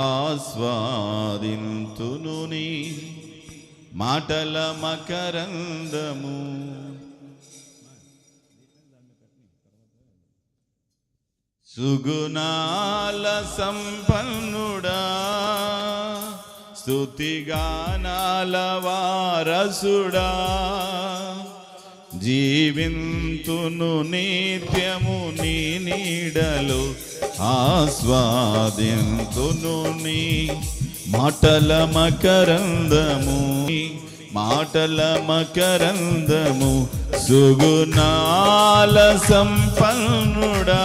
ఆస్వాదింతును నీ మాటల మకరందము. సుగుణాల సంపన్నుడా స్థుతిగానాల వారసుడా జీవింతును నిత్యము నీ నీడలో ఆస్వాదింతును నీ మాటల మకరందము మాటల మకరందము సుగుణాల సంపన్నుడా.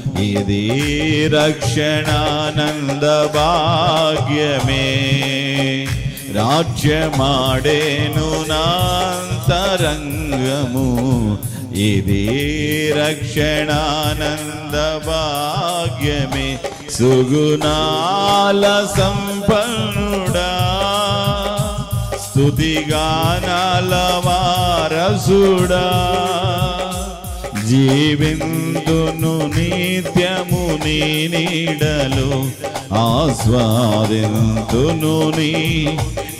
ఇది రక్షణానంద భాగ్యమే. రాజ్యమాడేను నాంతరంగము. ఇది రక్షణానంద భాగ్యమే. సుగుణాల సంపన్నుడా. స్తుతిగానాల వారసుడా. జీవిందును నిత్యము నీ నీడలు ఆస్వాదింతును నీ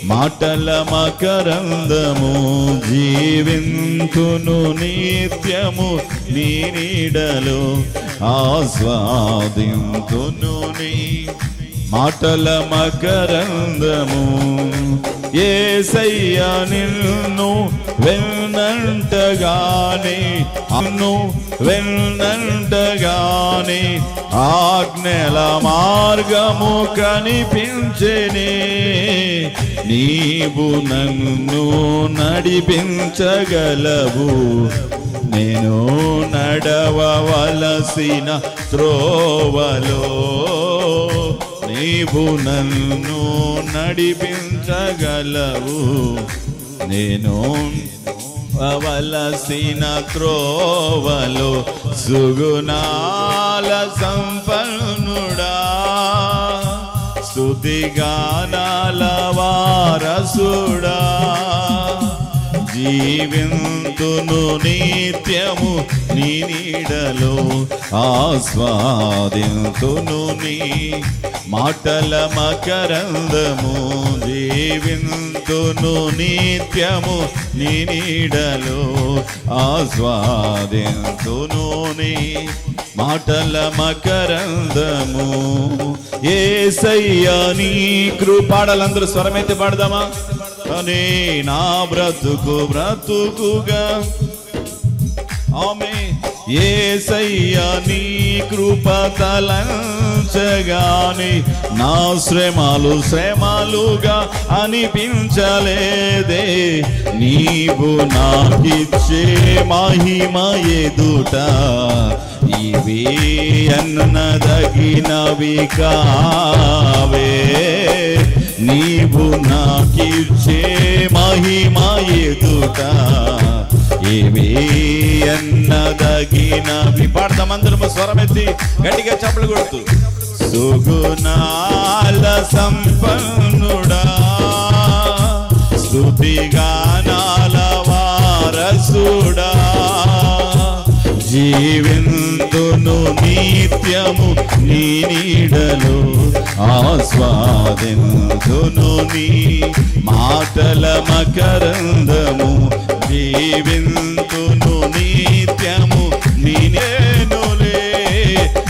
మాటల మకరందము జీవింతును నిత్యము నీ నీడలు ఆస్వాదింతును నీ మాటల మకరందము. ఏసయ్య నిన్ను వెన్నంటగానే అన్ను వెళ్ళంటగానే ఆజ్ఞల మార్గము కనిపించనే. నీవు నన్ను నడిపించగలవు నేను నడవవలసిన త్రోవలో. నీవు నన్ను నడిపించగలవు. నేను అవలసిన త్రోవలో సుగుణాల సంపన్నుడా. స్తుతిగానాల వారసుడా. జీవింతును నిత్యము నీ నీడలో ఆస్వాదింతును నీ మాటల మకరందము జీవింతును నిత్యము నీ నీడలో ఆస్వాదింతును నీ మాటల మకరందము. ఏసయ్యా నీ కృపాడలందరూ స్వరమైతే పాడదామా? అనే నా బ్రతుకు బ్రతుకుగా. ఆమె ఏసయ్యా నీ కృప తలంచగాని నా శ్రమలు శ్రమలుగా అనిపించలేదే. నీవు నాకిచ్చే మహిమ ఎదుట ఇవి అన్నదగినవి కావే. నీవు నాకి నాకిచ్చే మహిమా ఎదుట ఏవి అన్నదగినవి పాడతాం అందరం స్వరమెత్తి గట్టిగా చప్పలు కొడుతూ. సుగుణాల సంపన్నుడా. స్తుతిగానాల వారసుడా. జీవిందును నిత్యము నీ నీడలో ఆస్వాదెందును నీ మాటల మకరందము జీవిందును నిత్యము నీ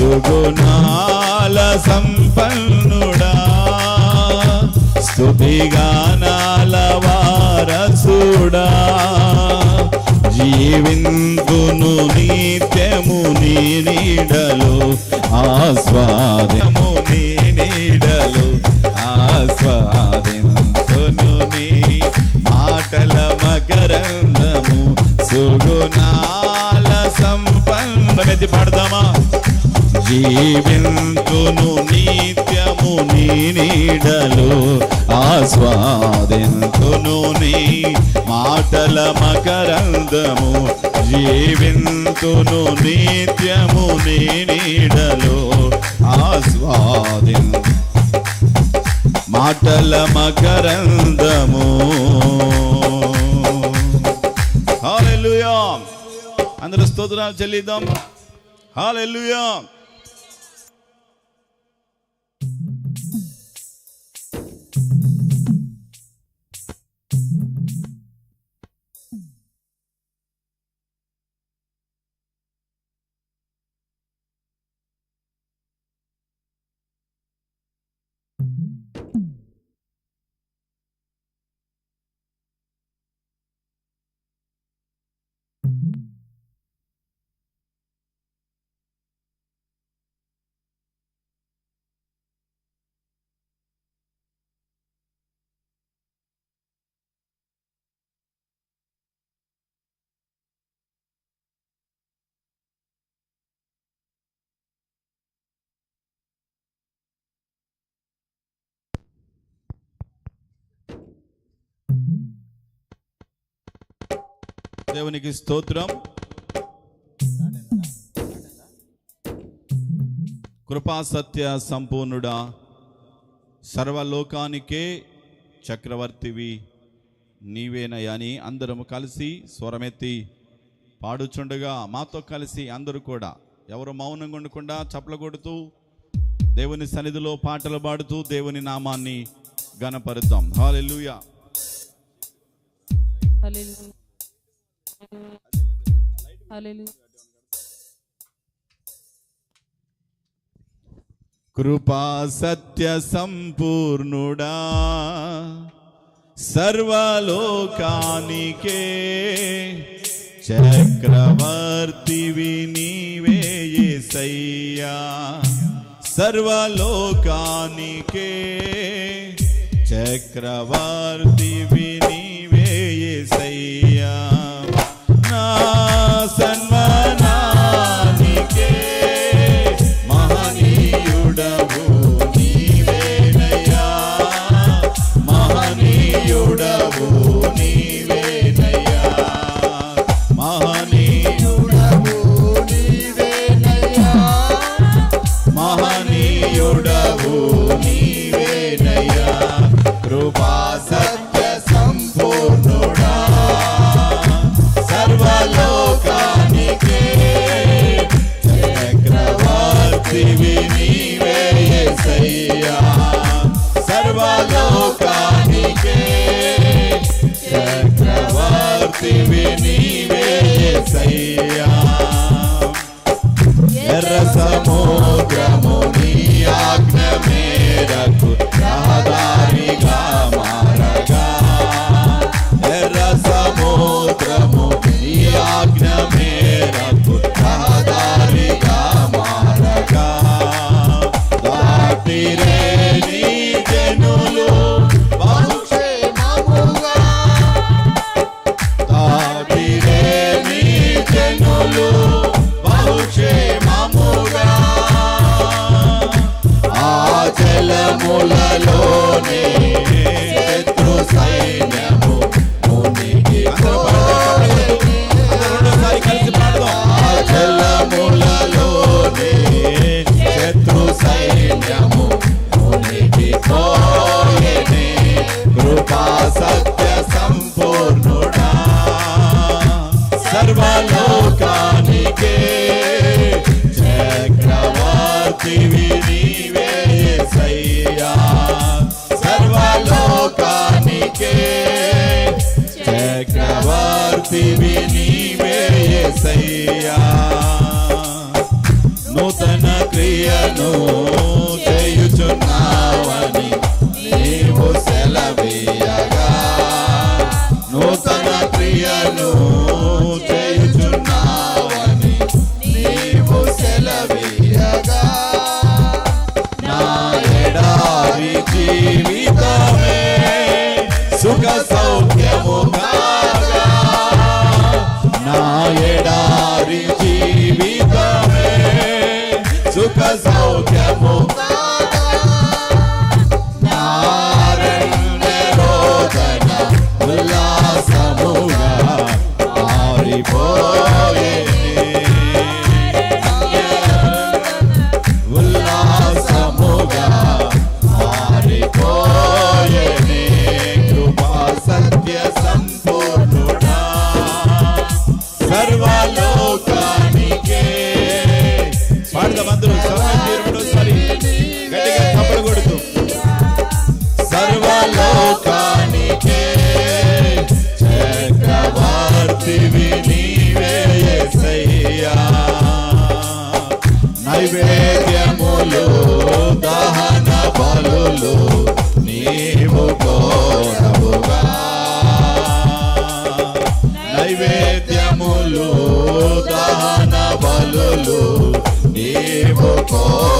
సుగుణాల సంపన్నుడా. స్తుతిగానాల వారసుడా. జీవిందును నిత్యము నీ నీడలు ఆస్వాదము నీ నీడలు ఆస్వాదింతును నీ మాటల మకరందము. సుగుణాల సంపన్నది పాడదామా? జీవింతును నిత్యము నీ నీడలు ఆస్వాదింతును నీ మాటల మకరందము. జీవింతును నిత్యము నీ నీడలు ఆస్వాదిం మాటల మకరందము. అందరూ స్తోత్రాలు చెల్లిద్దాం. హాలెల్లుయా దేవునికి స్తోత్రం. కృపా సత్య సంపూర్ణుడా సర్వలోకానికే చక్రవర్తివి నీవేనయని అందరము కలిసి స్వరమెత్తి పాడుచుండగా మాతో కలిసి అందరూ కూడా ఎవరు మౌనంగా ఉండకుండా చప్పలు కొడుతూ దేవుని సన్నిధిలో పాటలు పాడుతూ దేవుని నామాన్ని గణపరుద్దాం హాలెలూయా కృపా సత్య సంపూర్ణుడా సర్వలోకానికే చక్రవర్తి నీవే యేసయ్యా సర్వలోకానికే చక్రవర్తివి Cause నీవు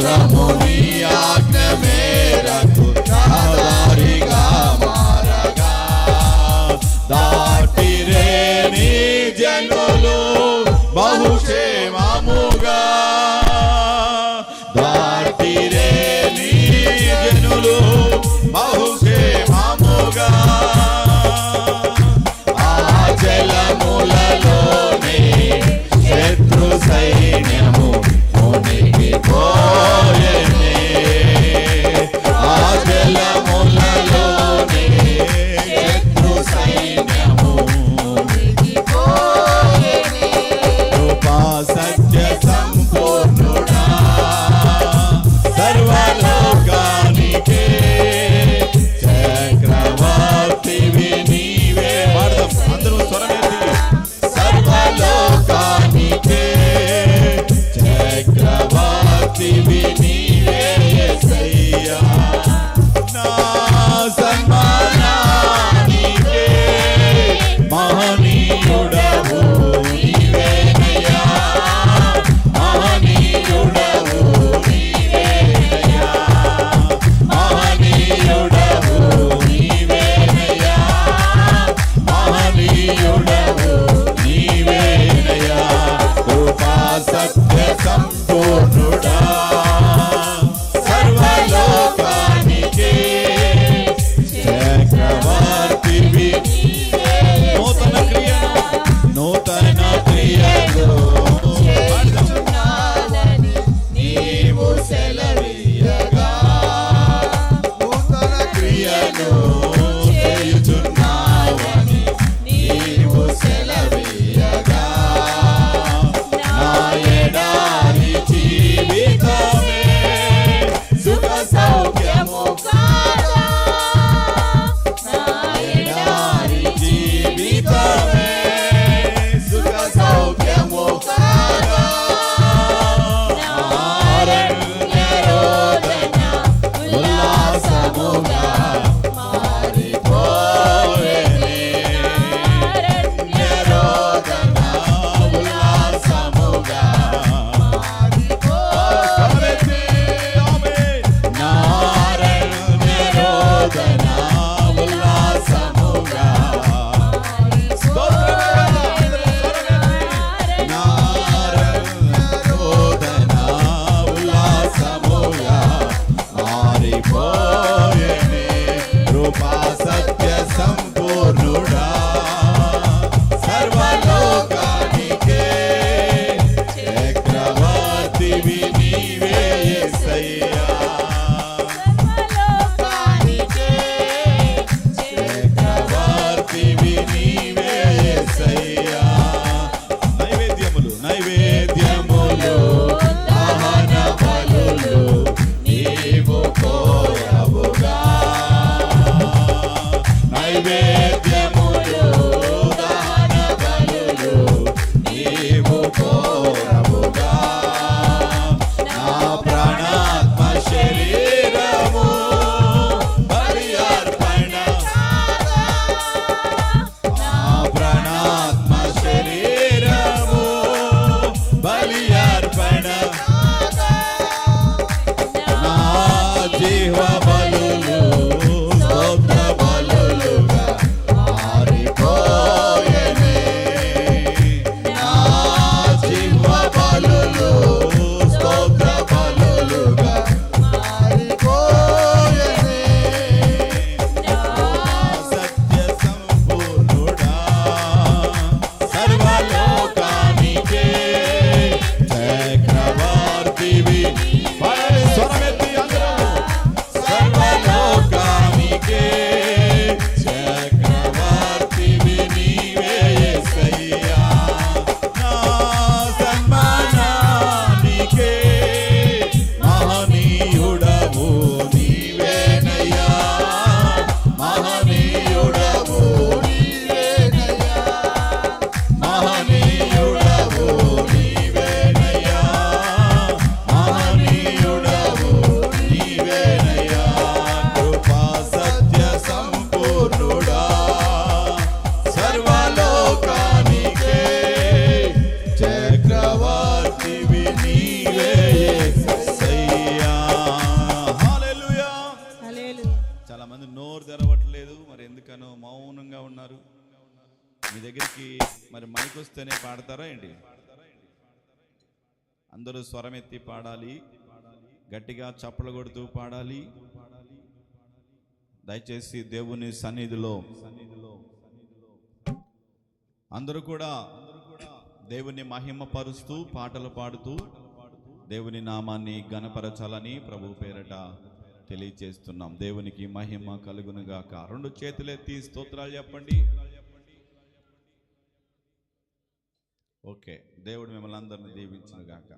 సముద్రము నీ go. చాలా మంది నోరు తెరవట్లేదు మరి ఎందుకనో మౌనంగా ఉన్నారు. మీ దగ్గరికి మరి మైక్ వస్తేనే పాడతారా ఏంటి? అందరూ స్వరం ఎత్తి పాడాలి గట్టిగా చప్పలు కొడుతూ పాడాలి. దయచేసి దేవుని సన్నిధిలో అందరూ కూడా దేవుని మహిమపరుస్తూ పాటలు పాడుతూ దేవుని నామాన్ని గణపరచాలని ప్రభు పేరట తెలియజేస్తున్నాం. దేవునికి మహిమ కలుగునుగాక. రెండు చేతులెత్తి స్తోత్రాలు చెప్పండి. ఓకే దేవుడు మిమ్మల్ని అందరిని దీవించునుగాక.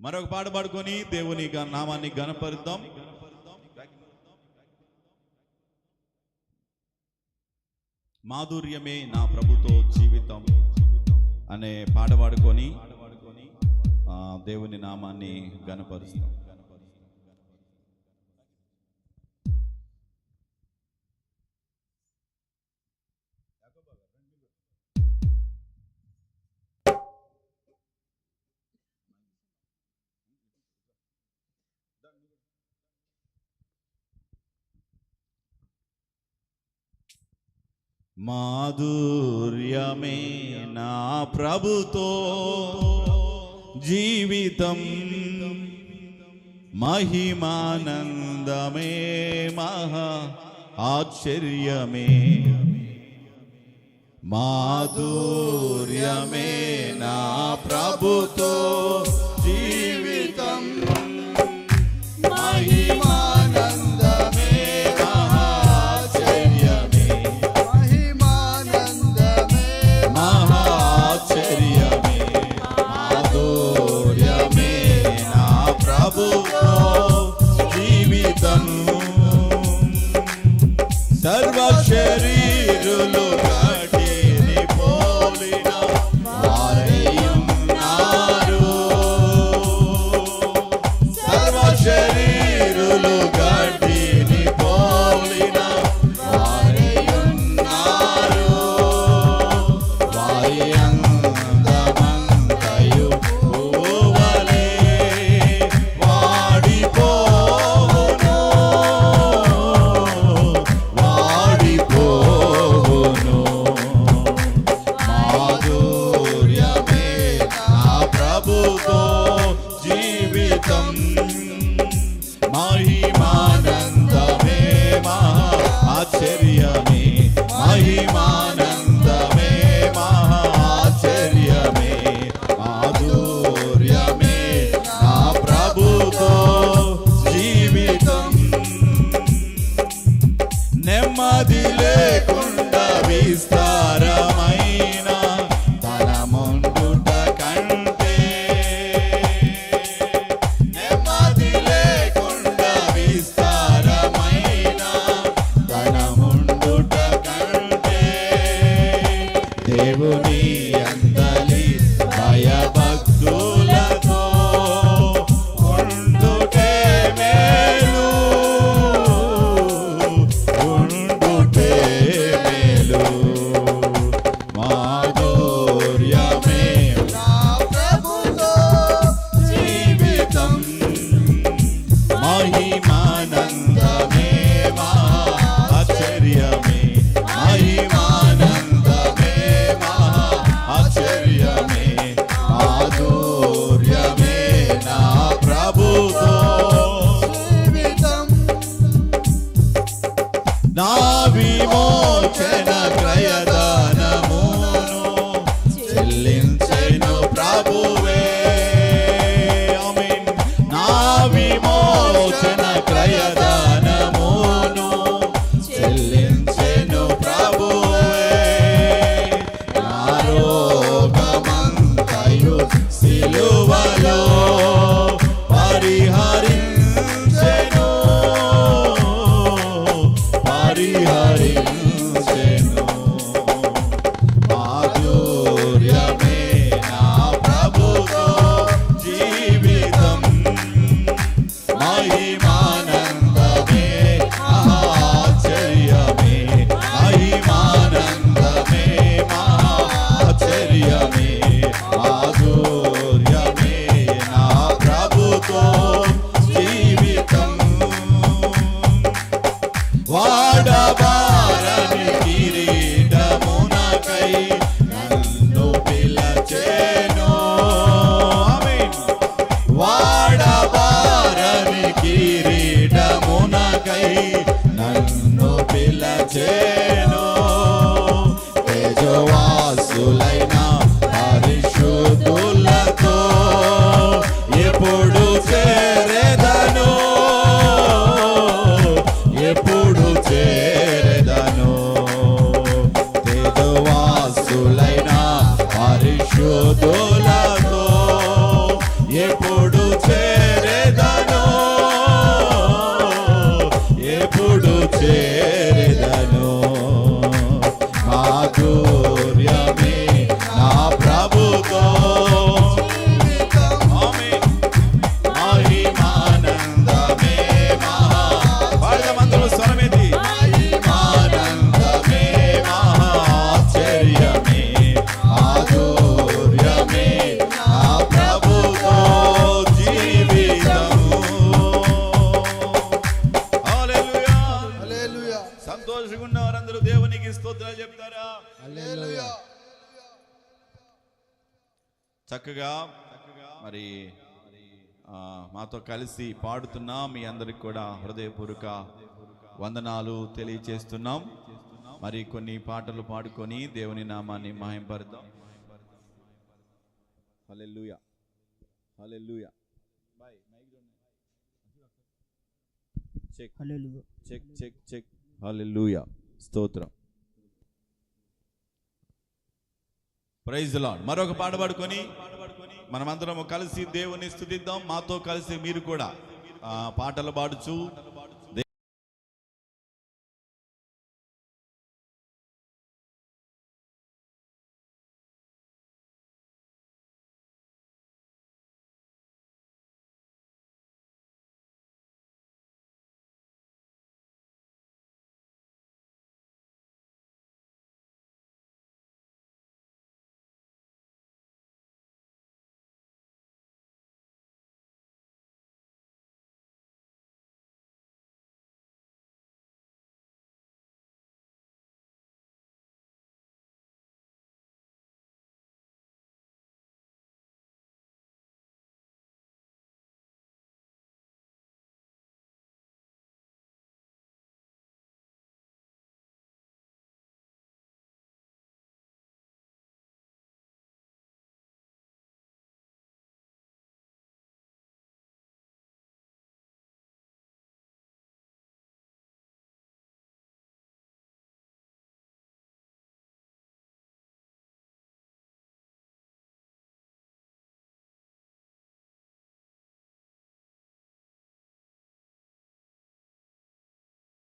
మరొక పాట పాడుకొని దేవుని నామాన్ని గణపరుద్దాం మాధుర్యమే నా ప్రభుతో జీవితం అనే పాట పాడుకొని దేవుని నామాన్ని గణపరుస్తాం మాధుర్యమే నా ప్రభుతో జీవితం మహిమానందమే మహా ఆశ్చర్యమే మాధుర్యమే నా ప్రభుతో జీవితం मोक्षेण प्रयत noche. మాతో కలిసి పాడుతున్నాం. మీ అందరికి కూడా హృదయపూర్వక వందనాలు తెలియచేస్తున్నాం. మరి కొన్ని పాటలు పాడుకొని దేవుని నామాన్ని మహింపరుద్దాం. Hallelujah. Hallelujah. Check. Check check check. స్తోత్రం. ప్రైజ్ లాడ్ మరొక పాట పాడుకొని మనమందరము కలిసి దేవుని స్థుతిద్దాం మాతో కలిసి మీరు కూడా పాటలు పాడుచు